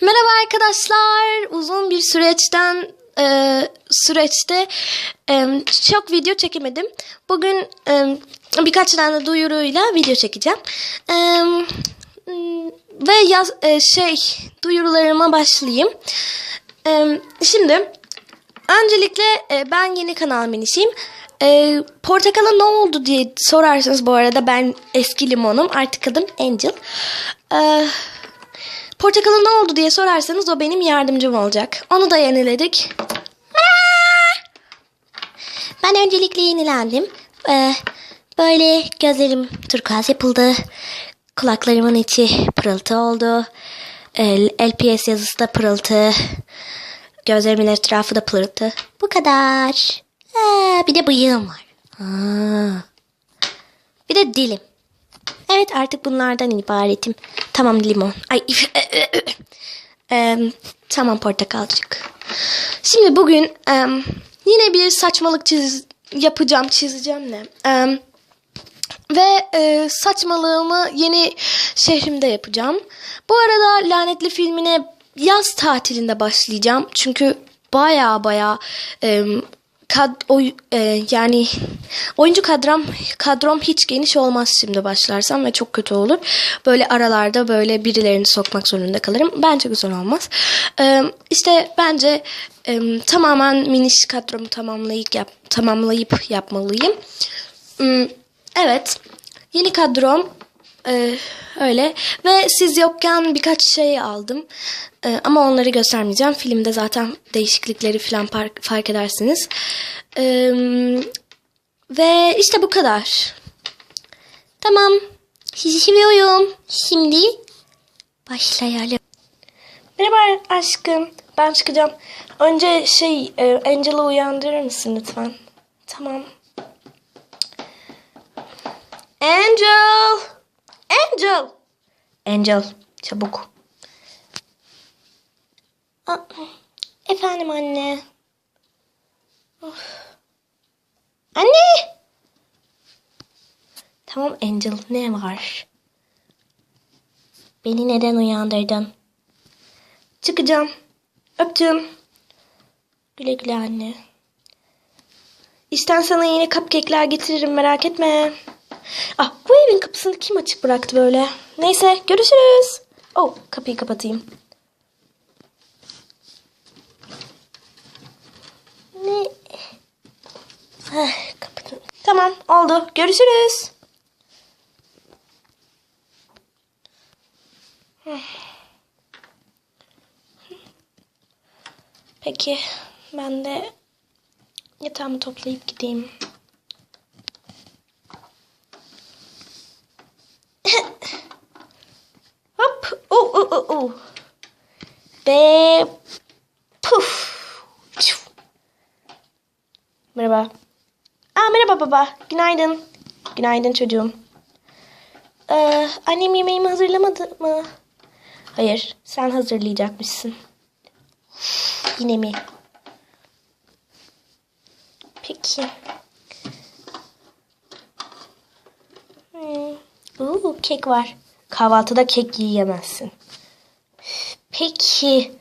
Merhaba arkadaşlar. Uzun bir süreçten e, süreçte e, çok video çekemedim. Bugün e, birkaç tane duyuruyla video çekeceğim. E, ve yaz, e, şey duyurularıma başlayayım. E, şimdi öncelikle e, ben yeni kanal minisiyim. E, portakala ne oldu diye sorarsanız bu arada ben eski limonum artık adım Angel. E, Portakala ne oldu diye sorarsanız o benim yardımcım olacak. Onu da yeniledik. Ben öncelikle yenilendim. Ee, böyle gözlerim turkuaz yapıldı. Kulaklarımın içi pırıltı oldu. Ee, LPS yazısı da pırıltı. Gözlerimin etrafı da pırıltı. Bu kadar. Ee, bir de bıyığım var. Aa. Bir de dilim. Evet artık bunlardan ibaretim. Tamam limon. Ay Em, tamam portakalcık. Şimdi bugün em, yine bir saçmalık çiz yapacağım, çizeceğim ne? Em, ve e, saçmalığımı yeni şehrimde yapacağım. Bu arada lanetli filmine yaz tatilinde başlayacağım. Çünkü baya baya em, kad, oy, e, yani oyuncu kadrom kadrom hiç geniş olmaz şimdi başlarsam ve çok kötü olur. Böyle aralarda böyle birilerini sokmak zorunda kalırım. Bence güzel olmaz. E, işte bence e, tamamen miniş kadromu tamamlayıp yap, tamamlayıp yapmalıyım. Hmm, evet. Yeni kadrom ee, öyle. Ve siz yokken birkaç şey aldım. Ee, ama onları göstermeyeceğim. Filmde zaten değişiklikleri falan fark, edersiniz. Ee, ve işte bu kadar. Tamam. Sizi seviyorum şimdi başlayalım. Merhaba aşkım. Ben çıkacağım. Önce şey e, Angel'ı uyandırır mısın lütfen? Tamam. Angel Angel. Angel çabuk. Aa, efendim anne. Of. Anne. Tamam Angel ne var? Beni neden uyandırdın? Çıkacağım. Öptüm. Güle güle anne. İşten sana yeni cupcake'ler getiririm merak etme. Ah bu evin kapısını kim açık bıraktı böyle? Neyse görüşürüz. Oh kapıyı kapatayım. Ne? Kapadım. Tamam oldu. Görüşürüz. Peki ben de yatağımı toplayıp gideyim. Hop. Oh, oh, oh, oh. Ve puf. Çuf. Merhaba. Aa, merhaba baba. Günaydın. Günaydın çocuğum. Ee, annem yemeğimi hazırlamadı mı? Hayır. Sen hazırlayacakmışsın. Yine mi? Peki. Oo, kek var. Kahvaltıda kek yiyemezsin. Peki.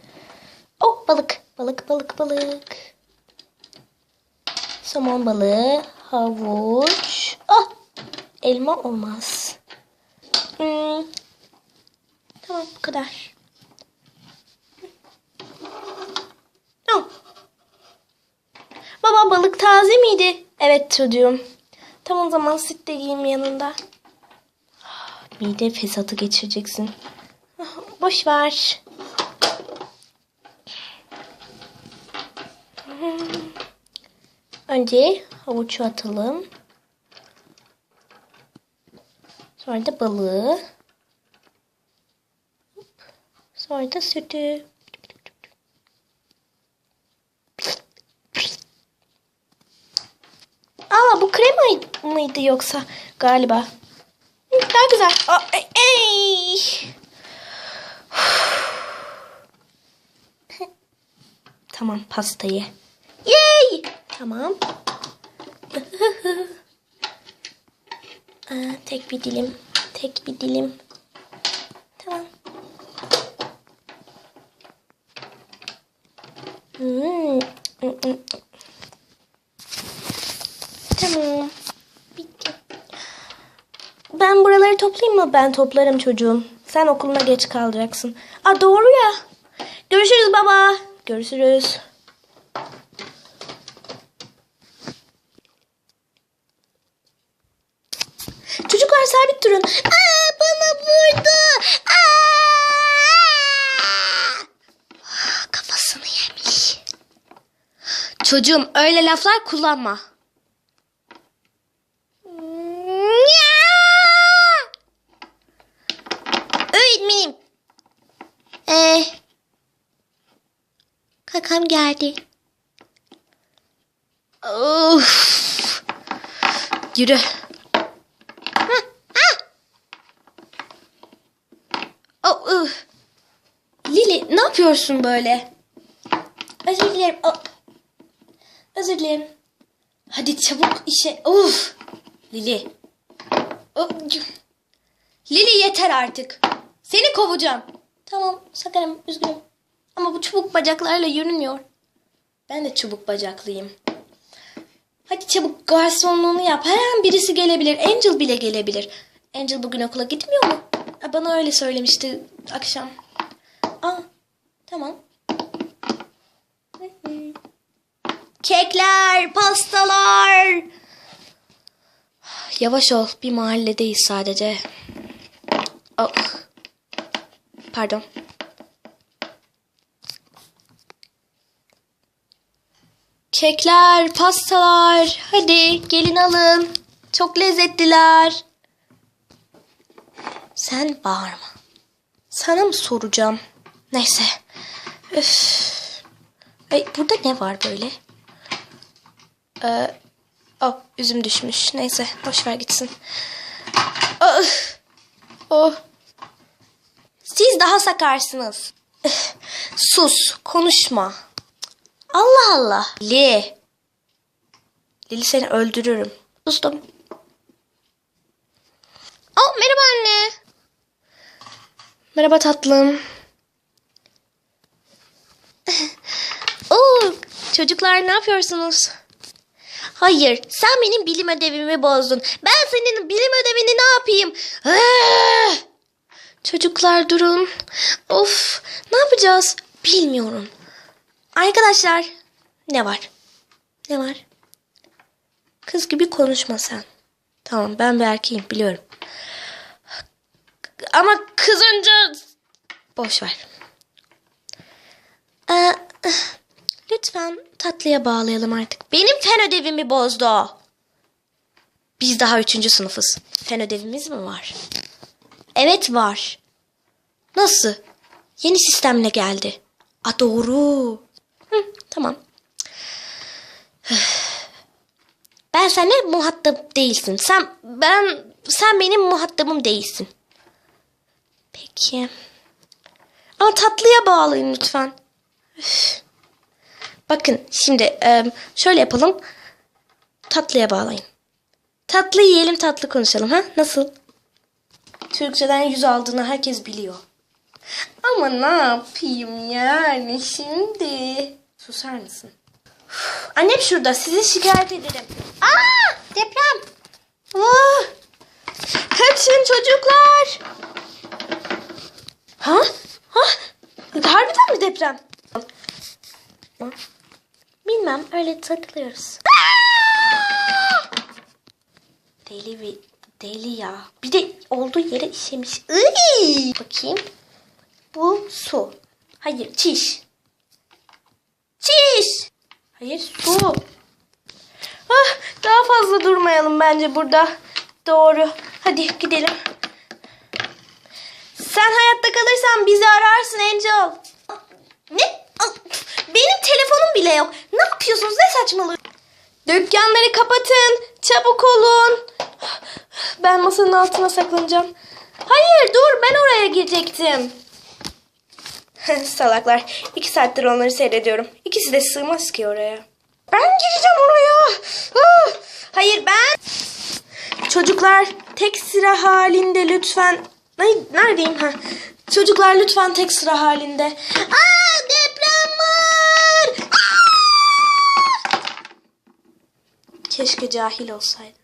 Oh balık. Balık balık balık. Somon balığı. Havuç. Ah. Elma olmaz. Hmm. Tamam bu kadar. Oh. Baba balık taze miydi? Evet çocuğum. Tamam o zaman süt de yiyeyim yanında. Mide fesatı geçireceksin. Boş ver. Önce havucu atalım. Sonra da balığı. Sonra da sütü. Aa bu krema mıydı yoksa galiba? Daha güzel. Aa, ey, ey. tamam pastayı. Yay! Tamam. Aa, tek bir dilim. Tek bir dilim. Tamam. Hmm. Tamam. Bitti. Ben buraları toplayayım mı? Ben toplarım çocuğum. Sen okuluna geç kalacaksın. Aa doğru ya. Görüşürüz baba. Görüşürüz. Çocuklar sabit durun. Aa bana vurdu. Aa! Kafasını yemiş. Çocuğum öyle laflar kullanma. Öğretmenim. Ee, kakam geldi. Of. Yürü. Ha, ha. Oh, ıh. Lili ne yapıyorsun böyle? Özür dilerim. Oh. Özür dilerim. Hadi çabuk işe. Of. Lili. Oh. Lili yeter artık. Seni kovacağım. Tamam sakarım üzgünüm. Ama bu çubuk bacaklarla yürünmüyor. Ben de çubuk bacaklıyım. Hadi çabuk garsonluğunu yap. Her an birisi gelebilir. Angel bile gelebilir. Angel bugün okula gitmiyor mu? Bana öyle söylemişti akşam. Aa, tamam. Kekler, pastalar. Yavaş ol. Bir mahalledeyiz sadece. Oh. Pardon. Kekler, pastalar. Hadi gelin alın. Çok lezzetliler. Sen bağırma. Sana mı soracağım? Neyse. Üf. Ay, burada ne var böyle? Ee, oh, üzüm düşmüş. Neyse boş ver gitsin. Oh. Oh. Siz daha sakarsınız. Sus, konuşma. Allah Allah. Li. Lili seni öldürürüm. Sustum. Oh, merhaba anne. Merhaba tatlım. Oo, çocuklar ne yapıyorsunuz? Hayır, sen benim bilim ödevimi bozdun. Ben senin bilim ödevini ne yapayım? Ah! Çocuklar durun. Of, ne yapacağız? Bilmiyorum. Arkadaşlar, ne var? Ne var? Kız gibi konuşma sen. Tamam, ben bir erkeğim biliyorum. Ama kızınca boş ver. Ee, lütfen tatlıya bağlayalım artık. Benim fen ödevimi bozdu o. Biz daha üçüncü sınıfız. Fen ödevimiz mi var? Evet var. Nasıl? Yeni sistemle geldi. A doğru. Hı, tamam. Ben seninle muhatap değilsin. Sen ben sen benim muhatabım değilsin. Peki. Ama tatlıya bağlayın lütfen. Bakın şimdi şöyle yapalım. Tatlıya bağlayın. Tatlı yiyelim tatlı konuşalım ha? Nasıl? Türkçeden yüz aldığını herkes biliyor. Ama ne yapayım yani şimdi? Susar mısın? Üf, Annem şurada sizi şikayet ederim. Aa deprem. Aa, kaçın çocuklar. Ha? Ha? Harbiden mi deprem? Bilmem öyle takılıyoruz. Deli bir deli ya. Bir de olduğu yere işemiş. Iy! Bakayım. Bu su. Hayır çiş. Çiş. Hayır su. Ah, daha fazla durmayalım bence burada. Doğru. Hadi gidelim. Sen hayatta kalırsan bizi ararsın Angel. Ne? Al, Benim telefonum bile yok. Ne yapıyorsunuz? Ne saçmalığı? Dükkanları kapatın. Çabuk olun. Ben masanın altına saklanacağım. Hayır dur ben oraya girecektim. Salaklar. İki saattir onları seyrediyorum. İkisi de sığmaz ki oraya. Ben gireceğim oraya. Hayır ben. Çocuklar tek sıra halinde lütfen. Ay, neredeyim? Ha. Çocuklar lütfen tek sıra halinde. Aa deprem var. Aa! Keşke cahil olsaydım.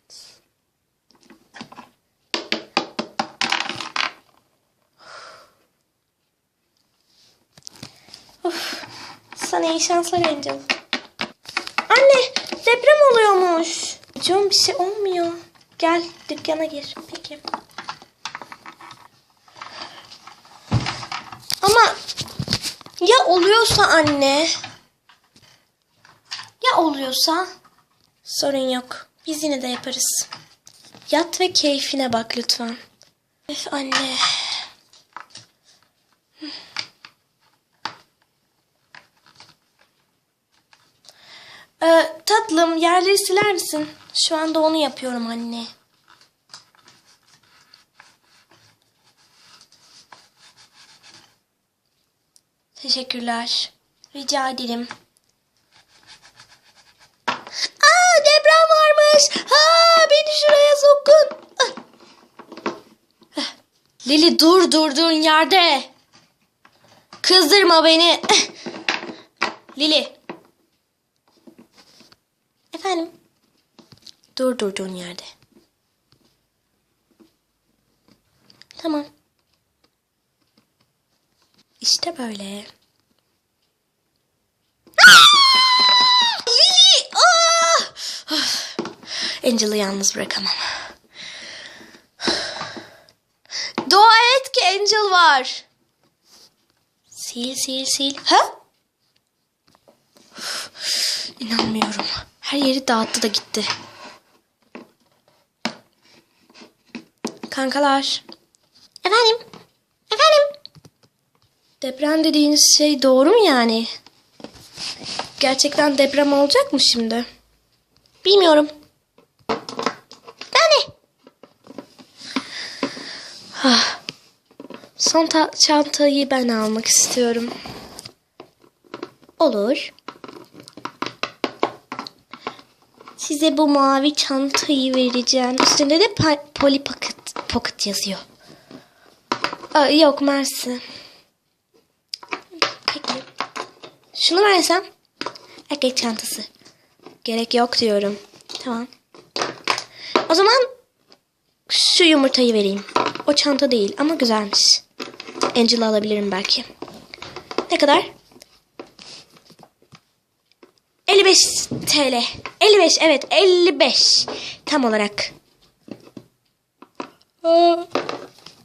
Sana iyi şanslar Angel. Anne deprem oluyormuş. Canım bir şey olmuyor. Gel dükkana gir. Peki. Ama ya oluyorsa anne? Ya oluyorsa? Sorun yok. Biz yine de yaparız. Yat ve keyfine bak lütfen. Öf anne. Ee, tatlım yerleri siler misin? Şu anda onu yapıyorum anne. Teşekkürler. Rica ederim. Aa deprem varmış. Ha beni şuraya sokun. Ah. Ah. Lili dur durduğun yerde. Kızdırma beni. Ah. Lili. Efendim? Dur durduğun yerde. Tamam. İşte böyle. Ah! Angel'ı yalnız bırakamam. Dua et ki Angel var. Sil sil sil. Ha? İnanmıyorum. Her yeri dağıttı da gitti. Kankalar. Efendim? Efendim? Deprem dediğiniz şey doğru mu yani? Gerçekten deprem olacak mı şimdi? Bilmiyorum. De. Ah. Son ta- çantayı ben almak istiyorum. Olur. Size bu mavi çantayı vereceğim. Üstünde de Polly Pocket, Pocket yazıyor. Aa, yok mersi. Peki. Şunu versem. Erkek çantası. Gerek yok diyorum. Tamam. O zaman şu yumurtayı vereyim. O çanta değil ama güzelmiş. Angela alabilirim belki. Ne kadar? 55 TL. 55 evet 55. Tam olarak.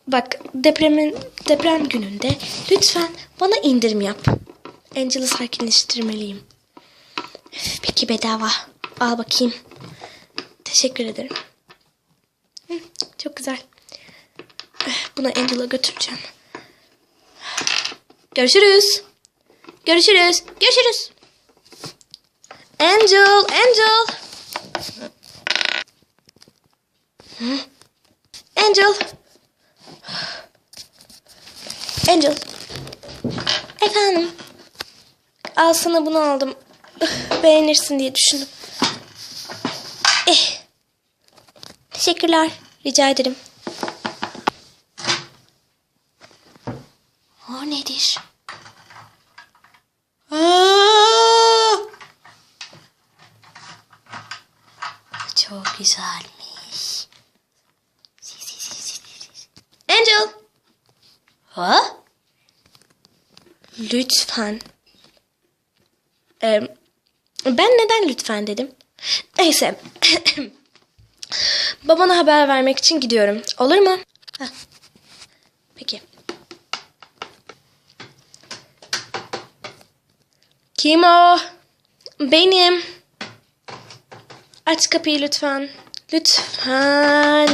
Bak depremin deprem gününde lütfen bana indirim yap. Angel'ı sakinleştirmeliyim. Peki bedava. Al bakayım. Teşekkür ederim. Hı, Çok güzel. Üf, Bunu Angel'a götüreceğim. Görüşürüz. Görüşürüz. Görüşürüz. Angel, Angel. Angel. Angel. Efendim. Al sana bunu aldım. Beğenirsin diye düşündüm. Eh. Teşekkürler. Rica ederim. O nedir? Aa! Çok güzelmiş. Si, si, si, si, si. Angel. Ha? Lütfen. Ee, ben neden lütfen dedim? Neyse. Babana haber vermek için gidiyorum. Olur mu? Heh. Peki. Kim o? Benim. Aç kapıyı lütfen. Lütfen.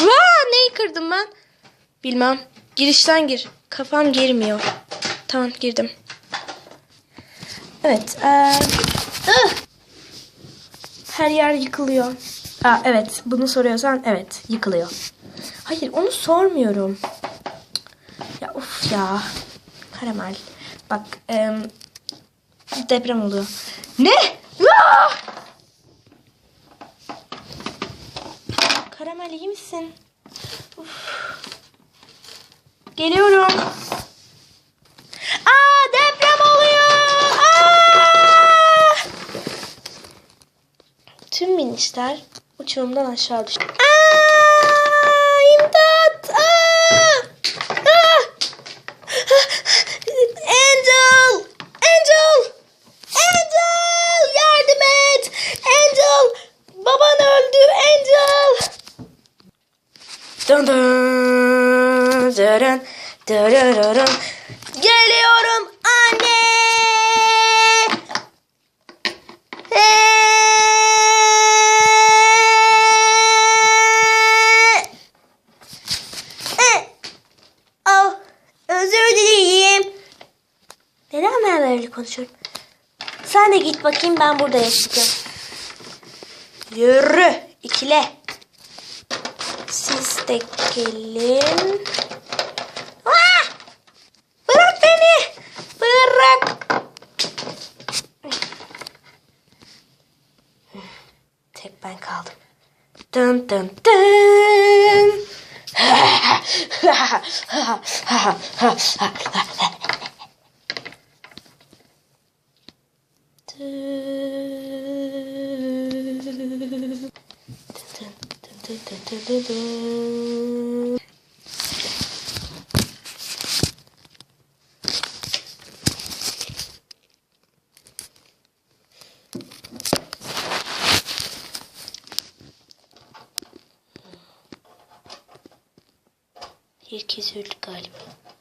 Vaa, neyi kırdım ben? Bilmem. Girişten gir. Kafam girmiyor. Tamam girdim. Evet. eee, ıh! Her yer yıkılıyor. Aa, evet. Bunu soruyorsan evet. Yıkılıyor. Hayır onu sormuyorum. Ya of ya. Karamel. Bak. em, deprem oluyor. Ne? Karamel iyi misin? Uf. Geliyorum. Aa deprem oluyor. Aa! tüm minişler uçurumdan aşağı düştü. Aa, imdat! Aa! Aa! Angel! Angel! Angel! Yardım et! Angel! Baban öldü! Angel! Dın dın dırın dırırırın. Geliyorum anne! Oh, özür dileyim. Neden ben böyle konuşuyorum? Sen de git bakayım ben burada yaşayacağım. Yürü ikile. Siz de gelin. Ah! Bırak beni. Bırak. Tek ben kaldım. Dın dın dın. Herkes öldü galiba.